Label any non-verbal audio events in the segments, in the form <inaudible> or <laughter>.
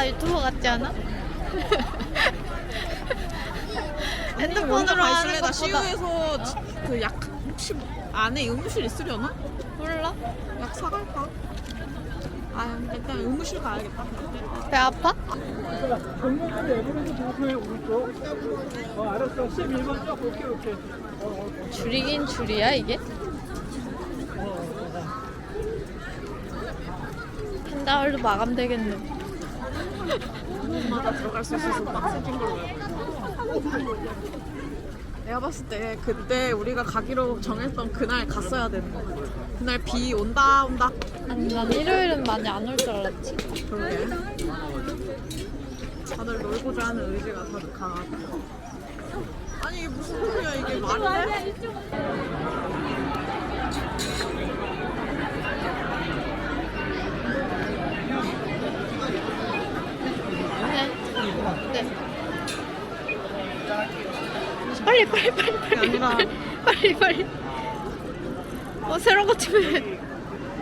나 유튜버 같지 않아? <laughs> 핸드폰으로 하는 것보다 시우에서 그약 혹시 안에 의무실 있으려나? 몰라? 약 사갈까? 아 일단 의무실 가야겠다. 배 아파? 정면으로 에버랜드 도로에 오른쪽. 어, 알았어. 11번 쪽. 오케이, 오케이. 줄이긴 줄이야 이게? 펜다월도 마감되겠네. 마다 들어갈 수 있어서 빡세진 걸로. 내가 봤을 때 그때 우리가 가기로 정했던 그날 갔어야 되는 거 같아. 그날 비 온다 온다. 아니 난 일요일은 많이 안 올 줄 알았지. 그러게. 다들 놀고자 하는 의지가 다들 강하다. 아니 이게 무슨 소리야 이게 말이 돼? 네. 네. 빨리 빨리 빨리 빨리 아니라- 빨리 빨리. 어 새로운 거 치면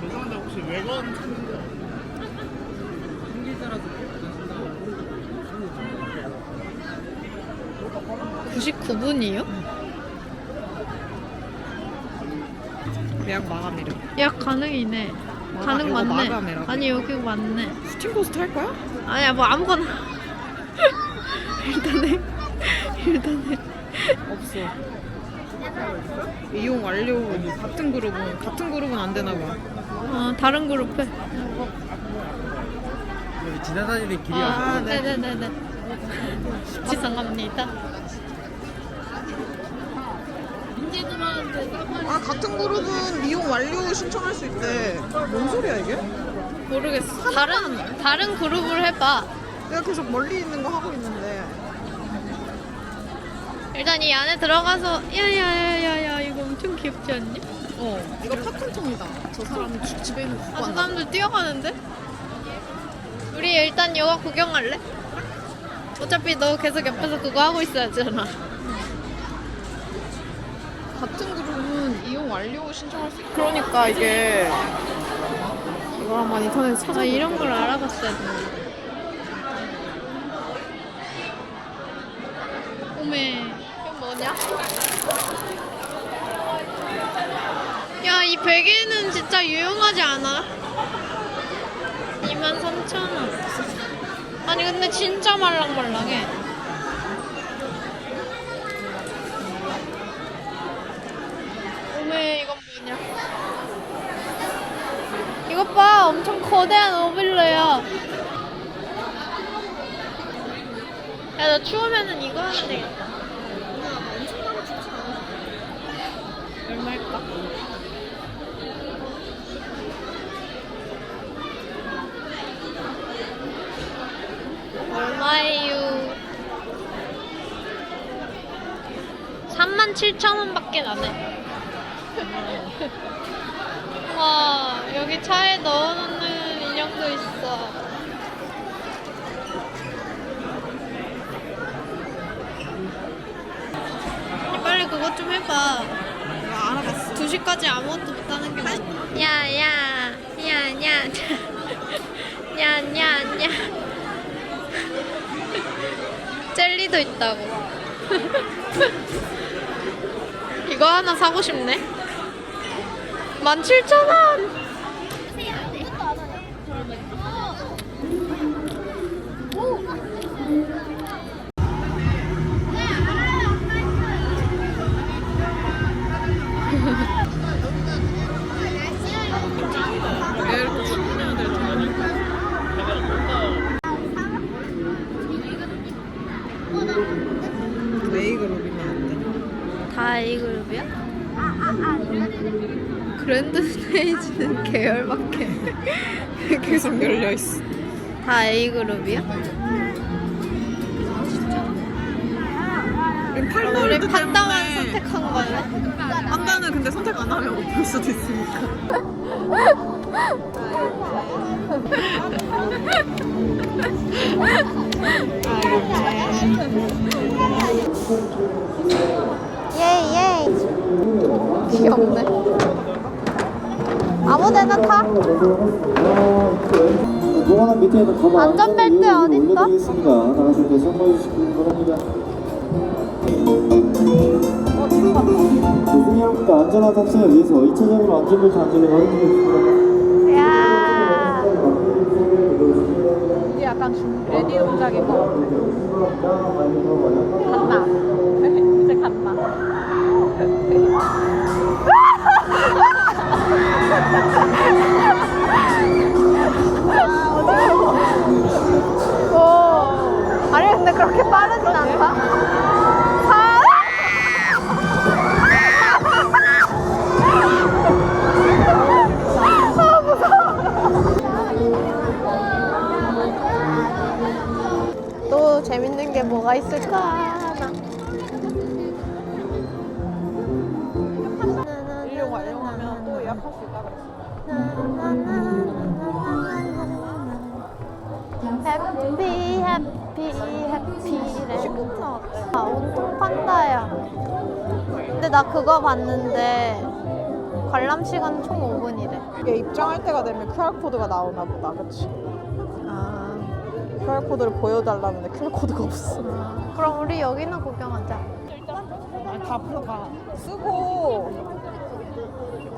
죄송한데 혹시 외건 99분이요? 예약 마감이래. 야 가능이네. 마감, 가능 이거 맞네. 마감이라고. 아니 여기 맞네. 스팀 코스트 할 거야? 아니야 뭐 아무거나. 일단 해. 일단 해. 없어. 이용 완료 같은 그룹은 같은 그룹은 안 되나 봐. 어 다른 그룹 해. 여기 지나다니는 길이 아, 아, 네. 네네네네. 죄송합니다. 아 같은 그룹은 이용 완료 신청할 수 있대. 뭔 소리야 이게? 모르겠어. 다른 다른 그룹을 해봐. 내가 계속 멀리 있는 거 하고 있는데. 일단 이 안에 들어가서 야야야야야 이거 엄청 귀엽지 않니? 어 이거 팝콘통이다. 저 사람 주- 집에 있는 거 아, 저? 사람들 뛰어가는데? 우리 일단 이거 구경할래? 어차피 너 계속 옆에서 그거 하고 있어야잖아. 같은 그룹은 이용 완료 신청할 수있 그러니까 이게 이걸 한번 인터넷에 찾아 아 이런 걸 알아봤어야 되는데. 오메, 뭐냐? 야, 이 베개는 진짜 유용하지 않아? 23,000원. 아니, 근데 진짜 말랑말랑해. 오메, 이건 뭐냐? 이것 봐, 엄청 거대한 오빌러야. 야, 너 추우면은 이거 하면 되겠다. 얼마일까? 얼마예요? 37,000원밖에 안 해. 와, 여기 차에 넣어놓는 인형도 있어. 빨리 그것 좀 해봐. 알아봤어. 2시까지 아무것도 못하는 게 맞... 야, 야, 야, 야, 야, 야, 야. 젤리도 있다고. <laughs> 이거 하나 사고 싶네. 17,000원! A그룹이야? 그랜드 스테이지는 <laughs> 계열밖에. <laughs> 계속 열려 있어. 다 A그룹이야? 우리 우리 판다만 선택한 거네? 판다는 근데 선택 안 하면 못볼 수도 있으니까. <laughs> 귀엽네 타 밑에 있는 가방 안전벨트 어딨어? 바랍니다. 교수님 여러분께 안전한 탑승을 위해서 2차적으로 안전벨트 안전을 확인드리겠습니다. 야 이게 약간 준 레디 동작이고 간다. 뭐가 있을까? 나. 일용 완료하면 또 예약할 수 있다 그랬어. 해피 해피 나왔대. 아 온통 판다야 근데 나 그거 봤는데 관람 시간 총 5분이래 이게 입장할 때가 되면 QR 코드가 나오나 보다. 아, QR 코드를 보여달라는데 QR 코드가 없어. 그럼 우리 여기는 구경하자 아니 다 앞으로 가. 쓰고.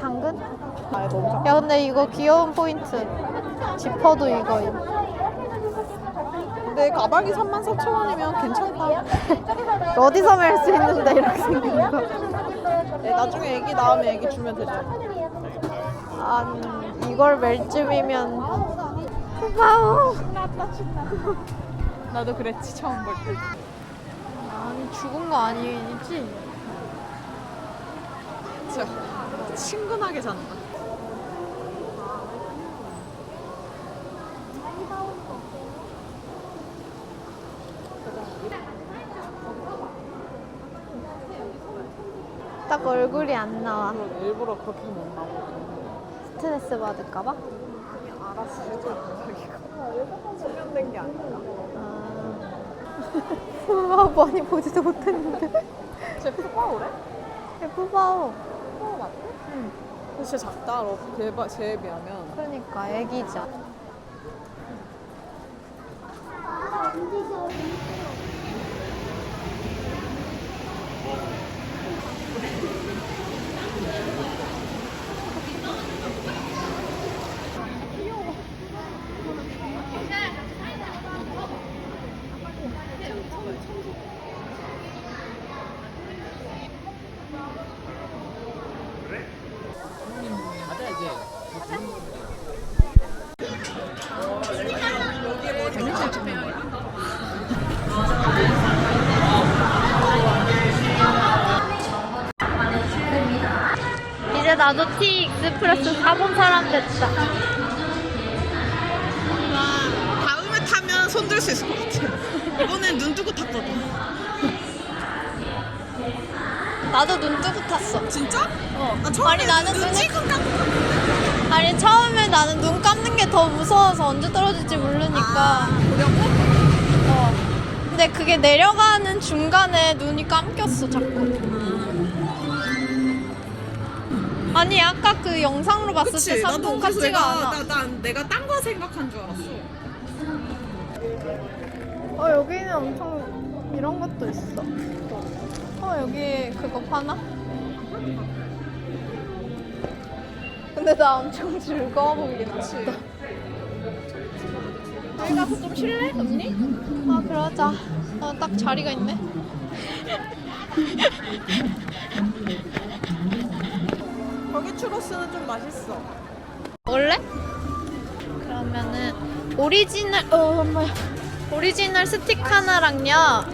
당근? 아 너무 작. 야 근데 이거 귀여운 포인트 지퍼도 이거 근데 가방이 34,000원이면 괜찮다. <laughs> 어디서 멜 수 있는데 이렇게 생긴 거 네, 나중에 애기 낳으면 애기 주면 되죠. 아, 이걸 멜 쯤이면 고마워 나도 그랬지 처음 볼 때. 아니 죽은 거 아니지? 진짜 친근하게 잔다. 딱 얼굴이 안 나와 일부러 그렇게 못 나오고. 스트레스 받을까봐? 숙련된 게 아닌가? 아, 많이 보지도 못했는데. 쟤 푸바오래? 예쁘다. 푸바오 맞대? 응. 근데 진짜 작다. 러걔 쟤에 비하면. 그러니까 애기죠. 이제 나도 티 익스프레스 사본 사람 됐다. 다음에 타면 손들 수 있을 것 같아. 눈 뜨고 탔거든. 나도 눈 뜨고 탔어. 진짜? 어. 나 처음에 아니 나는 눈눈 찌금 아니 처음에 나는 눈 감는 게 더 무서워서 언제 떨어질지 모르니까. 어. 근데 그게 내려가는 중간에 눈이 감겼어 자꾸. 아니 아까 그 영상으로 봤을 때 그치 나도 그래서 같지가 내가 않아. 나, 나 내가 딴 거 생각한 줄 알았어. 어 여기는 엄청 이런 것도 있어. 어 여기 그거 파나? 근데 나 엄청 즐거워 보이긴. 하다. 여기 가서 좀 쉴래 언니? 아 그러자. 어 딱 자리가 있네. <laughs> 거기 추러스는 좀 맛있어. 먹을래? 그러면은 오리지널 어 엄마야. 오리지널 스틱 하나랑요.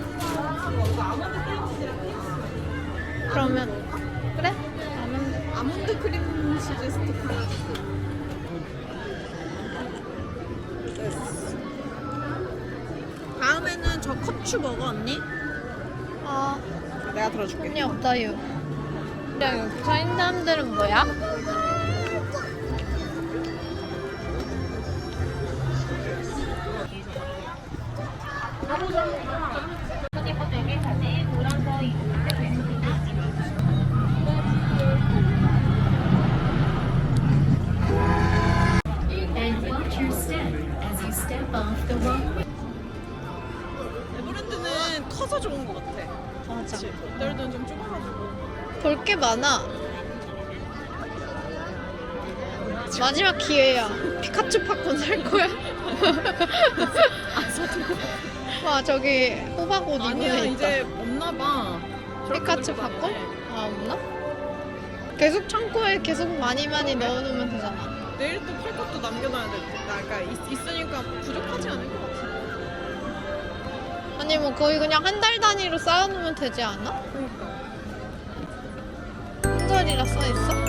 그러면 그래? 아몬드. 아몬드 크림 치즈 스틱 하나. 다음에는 저 컵추 먹어 언니? 아 내가 들어줄게. 돈이 없다유. 서 있는 사람들은 뭐야? 볼게 많아. 마지막 기회야. 피카츄 팝콘 살 거야? <laughs> 와 저기 호박 옷 입은 아니야 애 있다. 이제 없나 봐. 저렇게 피카츄 팝콘? 많네. 아 없나? 계속 창고에 계속 많이 많이 넣어놓으면 되잖아. 내일 또 팔 것도 남겨놔야 될 텐데. 나 그러니까 있, 있으니까 부족하지 않을 것 같아. 아니 뭐 거의 그냥 한 달 단위로 쌓아놓으면 되지 않아? 그러니까. 한 달이라 써 있어?